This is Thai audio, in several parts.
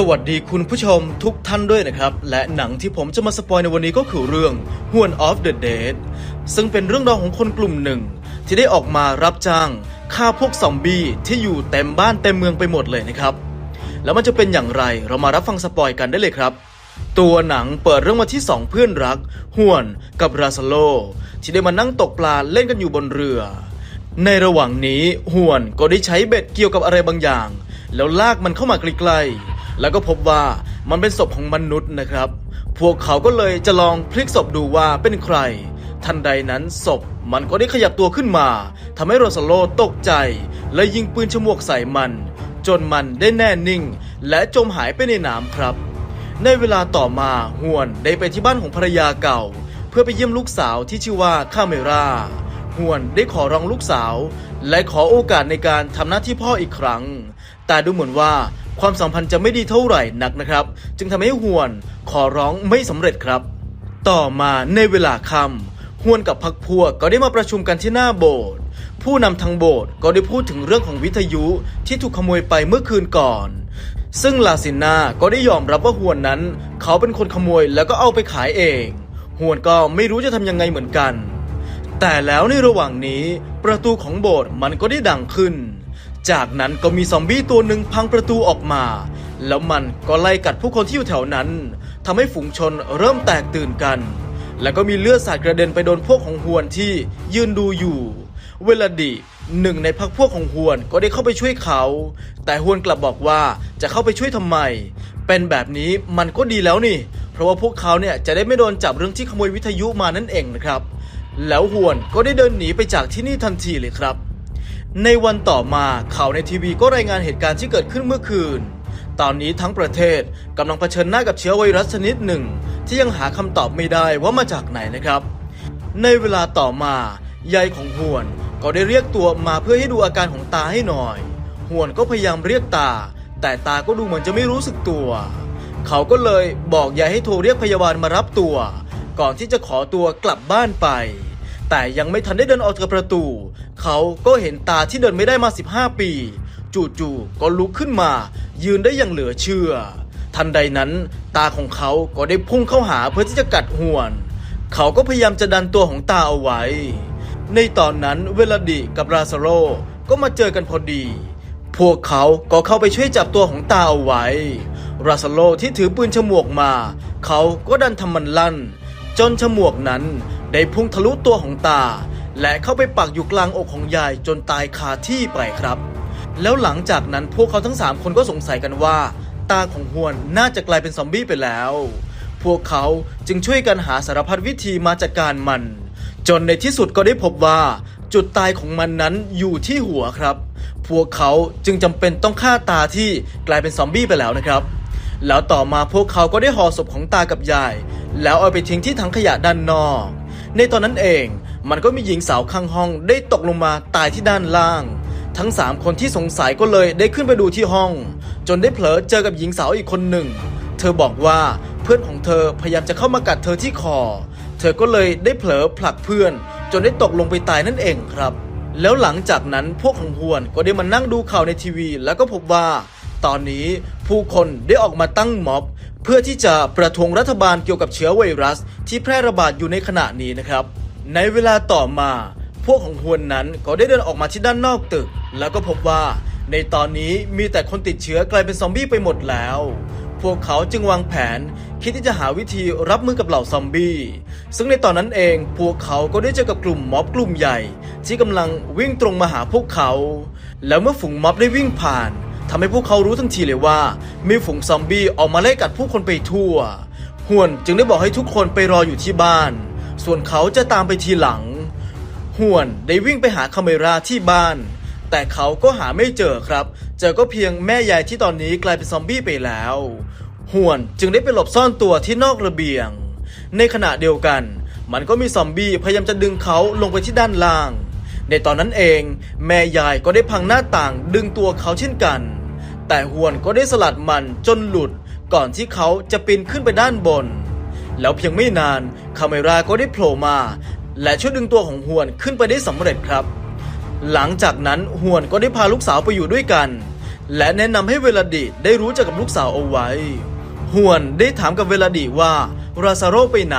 สวัสดีคุณผู้ชมทุกท่านด้วยนะครับ และหนังที่ผมจะมาสปอยในวันนี้ก็คือเรื่อง h o u n of the Dead ซึ่งเป็นเรื่องราวของคนกลุ่มหนึ่ง ที่ได้ออกมารับจ้างฆ่าพวกซอมบี้ที่อยู่เต็มบ้านเต็มเมืองไปหมดเลยนะครับ แล้วมันจะเป็นอย่างไรเรามารับฟังสปอยกันได้เลยครับ ตัวหนังเปิดเรื่องมาที่สองเพื่อนรักฮวนกับราซาโล ที่ได้มานั่งตกปลาเล่นกันอยู่บนเรือ ในระหว่างนี้ฮวนก็ได้ใช้เบ็ดเกี่ยวกับอะไรบางอย่าง แล้วลากมันเข้ามาใกล้ๆ แล้วก็พบว่ามันเป็นศพของมนุษย์นะครับ พวกเขาก็เลยจะลองพลิกศพดูว่าเป็นใคร ทันใดนั้นศพมันก็ได้ขยับตัวขึ้นมาทำให้โรซาโลตกใจ และยิงปืนฉมวกใส่มัน จนมันได้แน่นิ่ง และจมหายไปในน้ำครับ ในเวลาต่อมาฮวนได้ไปที่บ้านของภรรยาเก่า เพื่อไปเยี่ยมลูกสาวที่ชื่อว่าคาเมราฮวนได้ขอร้องลูกสาว และขอโอกาสในการทำหน้าที่พ่ออีกครั้ง แต่ดูเหมือนว่า ความสัมพันธ์จะไม่ดีเท่าไหร่นักนะครับ จึงทำให้ฮวนขอร้องไม่สำเร็จครับ ต่อมาในเวลาค่ำฮวนกับพักพวกก็ได้มาประชุมกันที่หน้าโบสถ์ผู้นำทางโบสถ์ก็ได้พูดถึงเรื่องของวิทยุที่ถูกขโมยไปเมื่อคืนก่อน ซึ่งลาซินาก็ได้ยอมรับว่าฮวนนั้น เขาเป็นคนขโมยแล้วก็เอาไปขายเองฮวนก็ไม่รู้จะทำยังไงเหมือนกัน แต่แล้วในระหว่างนี้ประตูของโบสถ์มันก็ได้ดังขึ้น จากนั้นก็มีซอมบี้ตัวหนึ่งพังประตูออกมา แล้วมันก็ไล่กัดผู้คนที่อยู่แถวนั้นทำให้ฝูงชนเริ่มแตกตื่นกัน แล้วก็มีเลือดสาดกระเด็นไปโดนพวกของฮวนที่ยืนดูอยู่ เวลาดีหนึ่งในพักพวกของฮวนก็ได้เข้าไปช่วยเขา แต่ฮวนกลับบอกว่าจะเข้าไปช่วยทำไม เป็นแบบนี้มันก็ดีแล้วนี่ เพราะว่าพวกเขาเนี่ยจะได้ไม่โดนจับเรื่องที่ขโมยวิทยุมานั่นเองนะครับ แล้วฮวนก็ได้เดินหนีไปจากที่นี่ทันทีเลยครับ ในวันต่อมาข่าวในทีวีก็รายงานเหตุการณ์ที่เกิดขึ้นเมื่อคืน ตอนนี้ทั้งประเทศกำลังเผชิญหน้ากับเชื้อไวรัสชนิดหนึ่ง ที่ยังหาคำตอบไม่ได้ว่ามาจากไหนนะครับ ในเวลาต่อมายายของฮวนก็ได้เรียกตัวมาเพื่อให้ดูอาการของตาให้หน่อยฮวนก็พยายามเรียกตา แต่ตาก็ดูเหมือนจะไม่รู้สึกตัว เขาก็เลยบอกยายให้โทรเรียกพยาบาลมารับตัว ก่อนที่จะขอตัวกลับบ้านไป แต่ยังไม่ทันได้เดินออกจากประตู เขาก็เห็นตาที่เดินไม่ได้มา 15 ปี จู่ๆก็ลุกขึ้นมา ยืนได้อย่างเหลือเชื่อ ทันใดนั้น ตาของเขาก็ได้พุ่งเข้าหาเพื่อที่จะกัดห่วน เขาก็พยายามจะดันตัวของตาเอาไว้ ในตอนนั้นเวลาดีกับราซาโรก็มาเจอกันพอดี พวกเขาก็เข้าไปช่วยจับตัวของตาเอาไว้ ราซาโลที่ถือปืนฉมวกมา เขาก็ดันทำมันลั่น จนฉมวกนั้น ได้พุ่งทะลุตัวของตา และเข้าไปปักอยู่กลางอกของยายจนตายคาที่ไปครับ แล้วหลังจากนั้นพวกเขาทั้ง 3 คนก็สงสัยกันว่า ตาของฮวนน่าจะกลายเป็นซอมบี้ไปแล้ว พวกเขาจึงช่วยกันหาสารพัดวิธีมาจัดการมัน จนในที่สุดก็ได้พบว่าจุดตายของมันนั้นอยู่ที่หัวครับ พวกเขาจึงจำเป็นต้องฆ่าตาที่กลายเป็นซอมบี้ไปแล้วนะครับ แล้วต่อมาพวกเขาก็ได้ห่อศพของตากับยาย แล้วเอาไปทิ้งที่ถังขยะด้านนอก ในตอนนั้นเองมันก็มีหญิงสาวข้างห้องได้ตกลงมาตายที่ด้านล่าง ทั้ง 3 คนที่สงสัยก็เลยได้ขึ้นไปดูที่ห้อง จนได้เผลอเจอกับหญิงสาวอีกคนหนึ่ง เธอบอกว่าเพื่อนของเธอพยายามจะเข้ามากัดเธอที่คอ เธอก็เลยได้เผลอผลักเพื่อน จนได้ตกลงไปตายนั่นเองครับ แล้วหลังจากนั้นพวกของฮวนก็ได้มานั่งดูข่าวในทีวี แล้วก็พบว่า ตอนนี้ผู้คนได้ออกมาตั้งม็อบ เพื่อที่จะประท้วงรัฐบาลเกี่ยวกับเชื้อไวรัส ที่แพร่ระบาดอยู่ในขณะนี้นะครับ ในเวลาต่อมา พวกของฮวนนั้นก็ได้เดินออกมาที่ด้านนอกตึก แล้วก็พบว่า ในตอนนี้มีแต่คนติดเชื้อกลายเป็นซอมบี้ไปหมดแล้ว พวกเขาจึงวางแผนคิดที่จะหาวิธีรับมือกับเหล่าซอมบี้ ซึ่งในตอนนั้นเองพวกเขาก็ได้เจอกับกลุ่มม็อบกลุ่มใหญ่ ที่กำลังวิ่งตรงมาหาพวกเขา แล้วเมื่อฝูงม็อบได้วิ่งผ่าน ทำให้พวกเขารู้ทันทีเลยว่ามีฝูงซอมบี้ออกมาไล่กัดผู้คนไปทั่วฮวนจึงได้บอกให้ทุกคนไปรออยู่ที่บ้าน ส่วนเขาจะตามไปทีหลังห่วนได้วิ่งไปหาคาเมราที่บ้าน แต่เขาก็หาไม่เจอครับ เจอก็เพียงแม่ยายที่ตอนนี้กลายเป็นซอมบี้ไปแล้วห่วนจึงได้ไปหลบซ่อนตัวที่นอกระเบียง ในขณะเดียวกัน มันก็มีซอมบี้พยายามจะดึงเขาลงไปที่ด้านล่าง ในตอนนั้นเอง แม่ยายก็ได้พังหน้าต่างดึงตัวเขาเช่นกัน แต่ฮวนก็ได้สลัดมันจนหลุดก่อนที่เขาจะปีนขึ้นไปด้านบน แล้วเพียงไม่นานคาเมราก็ได้โผล่มา และช่วยดึงตัวของฮวนขึ้นไปได้สำเร็จครับ หลังจากนั้นฮวนก็ได้พาลูกสาวไปอยู่ด้วยกัน และแนะนำให้เวลาดีได้รู้จักกับลูกสาวเอาไว้ฮวนได้ถามกับเวลาดีว่าราซาโรไปไหน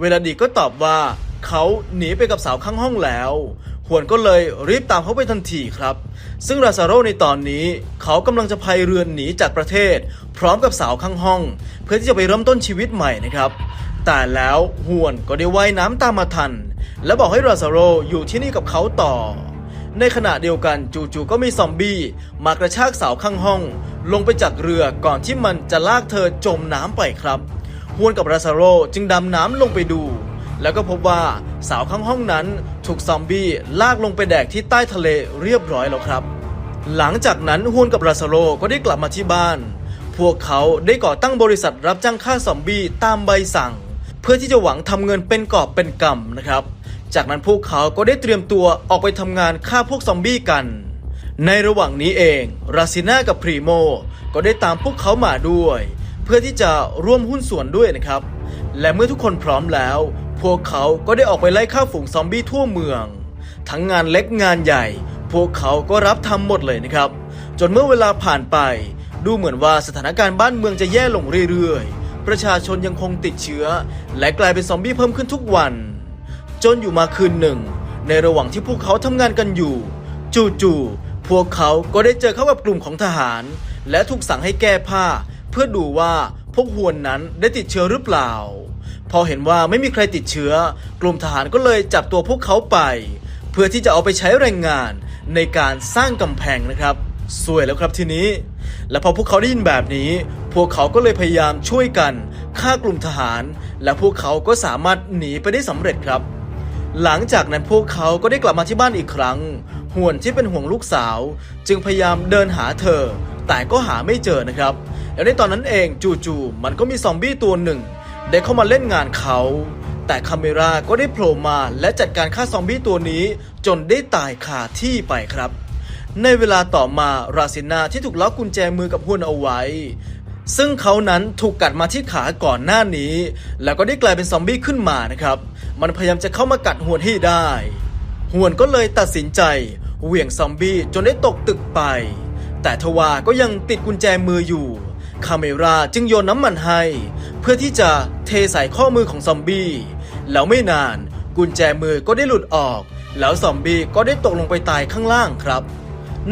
เวลาดีก็ตอบว่าเขาหนีไปกับสาวข้างห้องแล้ว ฮวนก็เลยรีบตามเขาไปทันทีครับ ซึ่งราซาโรในตอนนี้เขากำลังจะพายเรือหนีจากประเทศ พร้อมกับสาวข้างห้อง เพื่อที่จะไปเริ่มต้นชีวิตใหม่นะครับ แต่แล้วฮวนก็ได้ว่ายน้ำตามมาทัน และบอกให้ราซาโรอยู่ที่นี่กับเขาต่อ ในขณะเดียวกันจู่ๆก็มีซอมบี้มากระชากสาวข้างห้อง ลงไปจากเรือก่อนที่มันจะลากเธอจมน้ำไปครับฮวนกับราซาโรจึงดำน้ำลงไปดู แล้วก็พบว่าสาวข้างห้องนั้นถูกซอมบี้ลากลงไปแดกที่ใต้ทะเลเรียบร้อยแล้วครับ หลังจากนั้นฮวนกับราซาโรก็ได้กลับมาที่บ้าน พวกเขาได้ก่อตั้งบริษัทรับจ้างฆ่าซอมบี้ตามใบสั่ง เพื่อที่จะหวังทำเงินเป็นกอบเป็นกำนะครับ จากนั้นพวกเขาก็ได้เตรียมตัวออกไปทำงานฆ่าพวกซอมบี้กันในระหว่างนี้เอง ราซิน่ากับพรีโมก็ได้ตามพวกเขามาด้วย เพื่อที่จะร่วมหุ้นส่วนด้วยนะครับ และเมื่อทุกคนพร้อมแล้ว พวกเขาก็ได้ออกไปไล่ฆ่าฝูงซอมบี้ทั่วเมือง ทั้งงานเล็กงานใหญ่ พวกเขาก็รับทำหมดเลยนะครับ จนเมื่อเวลาผ่านไป ดูเหมือนว่าสถานการณ์บ้านเมืองจะแย่ลงเรื่อยๆ ประชาชนยังคงติดเชื้อ และกลายเป็นซอมบี้เพิ่มขึ้นทุกวัน จนอยู่มาคืนหนึ่ง ในระหว่างที่พวกเขาทำงานกันอยู่ จู่ๆพวกเขาก็ได้เจอเข้ากับกลุ่มของทหาร และถูกสั่งให้แก้ผ้า เพื่อดูว่าพวกฮวนนั้นได้ติดเชื้อหรือเปล่า พอเห็นว่าไม่มีใครติดเชื้อ กลุ่มทหารก็เลยจับตัวพวกเขาไป เพื่อที่จะเอาไปใช้แรงงานในการสร้างกำแพงนะครับสวยแล้วครับทีนี้ และพอพวกเขาได้ยินแบบนี้ พวกเขาก็เลยพยายามช่วยกันฆ่ากลุ่มทหาร และพวกเขาก็สามารถหนีไปได้สำเร็จครับ หลังจากนั้นพวกเขาก็ได้กลับมาที่บ้านอีกครั้ง ห่วนที่เป็นห่วงลูกสาว จึงพยายามเดินหาเธอ แต่ก็หาไม่เจอนะครับ แล้วในตอนนั้นเองจู่ๆมันก็มีซอมบี้ตัวหนึ่ง ได้เข้ามาเล่นงานเขา แต่คาเมราก็ได้โผล่มาและจัดการฆ่าซอมบี้ตัวนี้จนได้ตายคาที่ไปครับ ในเวลาต่อมาราซินาที่ถูกล็อกกุญแจมือกับฮวนเอาไว้ ซึ่งเขานั้นถูกกัดมาที่ขาก่อนหน้านี้ แล้วก็ได้กลายเป็นซอมบี้ขึ้นมานะครับ มันพยายามจะเข้ามากัดฮวนให้ได้ฮวนก็เลยตัดสินใจเหวี่ยงซอมบี้จนได้ตกตึกไป แต่ทว่าก็ยังติดกุญแจมืออยู่ คาเมราจึงโยนน้ำมันให้ เพื่อที่จะเทใส่ข้อมือของซอมบี้ แล้วไม่นานกุญแจมือก็ได้หลุดออก แล้วซอมบี้ก็ได้ตกลงไปตายข้างล่างครับ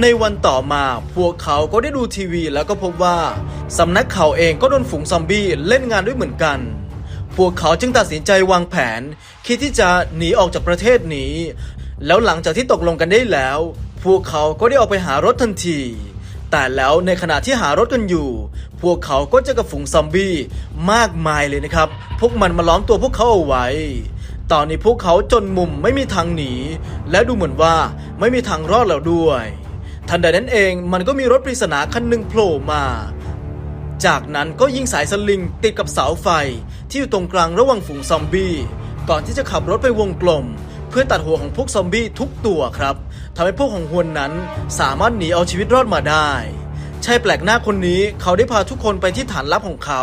ในวันต่อมาพวกเขาก็ได้ดูทีวีแล้วก็พบว่าสำนักข่าวเองก็โดนฝูงซอมบี้เล่นงานด้วยเหมือนกัน พวกเขาจึงตัดสินใจวางแผน คิดที่จะหนีออกจากประเทศนี้ แล้วหลังจากที่ตกลงกันได้แล้ว พวกเขาก็ได้ออกไปหารถทันที แต่แล้วในขณะที่หารถกันอยู่ พวกเขาก็เจอกับฝูงซอมบี้มากมายเลยนะครับ พวกมันมาล้อมตัวพวกเขาเอาไว้ ตอนนี้พวกเขาจนมุมไม่มีทางหนี และดูเหมือนว่าไม่มีทางรอดแล้วด้วย ทันใดนั้นเองมันก็มีรถปริศนาคันหนึ่งโผล่มา จากนั้นก็ยิงสายสลิงติดกับเสาไฟที่อยู่ตรงกลางระหว่างฝูงซอมบี้ก่อนที่จะขับรถไปวงกลม เพื่อตัดหัวของพวกซอมบี้ทุกตัวครับ ทำให้พวกของฮวนนั้นสามารถหนีเอาชีวิตรอดมาได้ชายแปลกหน้าคนนี้เขาได้พาทุกคนไปที่ฐานลับของเขา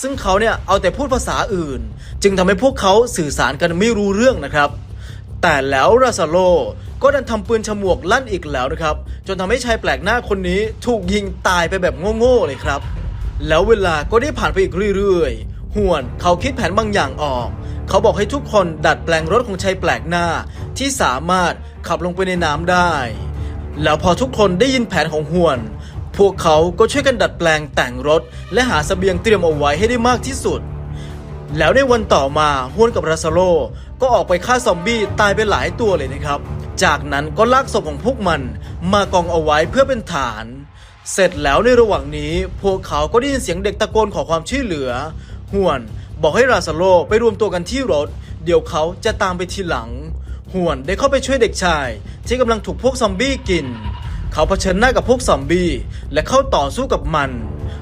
ซึ่งเขาเนี่ยเอาแต่พูดภาษาอื่น จึงทำให้พวกเขาสื่อสารกันไม่รู้เรื่องนะครับ แต่แล้วราซาโลก็ดันทำปืนฉมวกลั่นอีกแล้วนะครับ จนทำให้ชายแปลกหน้าคนนี้ถูกยิงตายไปแบบโง่ๆเลยครับ แล้วเวลาก็ได้ผ่านไปอีกเรื่อยๆห่วนเขาคิดแผนบางอย่างออก เขาบอกให้ทุกคนดัดแปลงรถของชายแปลกหน้า ที่สามารถขับลงไปในน้ำได้ แล้วพอทุกคนได้ยินแผนของห่วน พวกเขาก็ช่วยกันดัดแปลงแต่งรถ และหาสเสบียงเตรียมเอาไว้ให้ได้มากที่สุด แล้วในวันต่อมาฮวนกับราซาโลก็ออกไปฆ่าซอมบี้ตายไปหลายตัวเลยนะครับ จากนั้นก็ลากศพของพวกมันมากองเอาไว้เพื่อเป็นฐาน เสร็จแล้วในระหว่างนี้ พวกเขาก็ได้ยินเสียงเด็กตะโกนขอความช่วยเหลือฮวน บอกให้ราซาโลไปรวมตัวกันที่รถ เดี๋ยวเขาจะตามไปทีหลังฮวนได้เข้าไปช่วยเด็กชาย ที่กำลังถูกพวกซอมบี้กิน เขาเผชิญหน้ากับพวกซอมบี้และเข้าต่อสู้กับมัน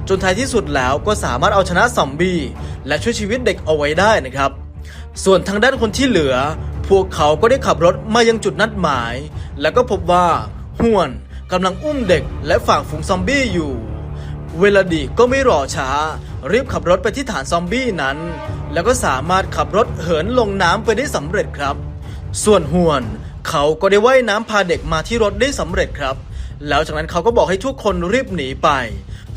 จนท้ายที่สุดแล้วก็สามารถเอาชนะซอมบี้และช่วยชีวิตเด็กเอาไว้ได้นะครับ ส่วนทางด้านคนที่เหลือ พวกเขาก็ได้ขับรถมายังจุดนัดหมาย แล้วก็พบว่าห่วนกำลังอุ้มเด็กและฝากฝูงซอมบี้อยู่ เวลาดีก็ไม่รอช้า รีบขับรถไปที่ฐานซอมบี้นั้น แล้วก็สามารถขับรถเหินลงน้ำไปได้สำเร็จครับ ส่วนห่วนเขาก็ได้ว่ายน้ำพาเด็กมาที่รถได้สำเร็จครับ แล้วจากนั้นเขาก็บอกให้ทุกคนรีบหนีไป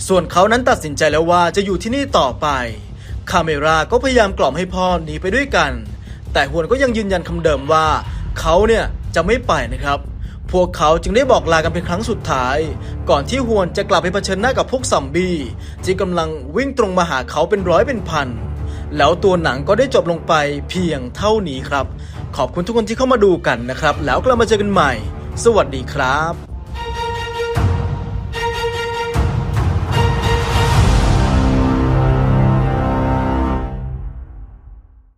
ส่วนเขานั้นตัดสินใจแล้วว่าจะอยู่ที่นี่ต่อไป คาเมราก็พยายามกล่อมให้พ่อหนีไปด้วยกัน แต่ฮวนก็ยังยืนยันคำเดิมว่า เขาเนี่ยจะไม่ไปนะครับ พวกเขาจึงได้บอกลากันเป็นครั้งสุดท้าย ก่อนที่ฮวนจะกลับไปเผชิญหน้ากับพวกซอมบี้ที่กำลังวิ่งตรงมาหาเขาเป็นร้อยเป็นพัน แล้วตัวหนังก็ได้จบลงไปเพียงเท่านี้ครับ ขอบคุณทุกคนที่เข้ามาดูกันนะครับ แล้วกลับมาเจอกันใหม่ สวัสดีครับ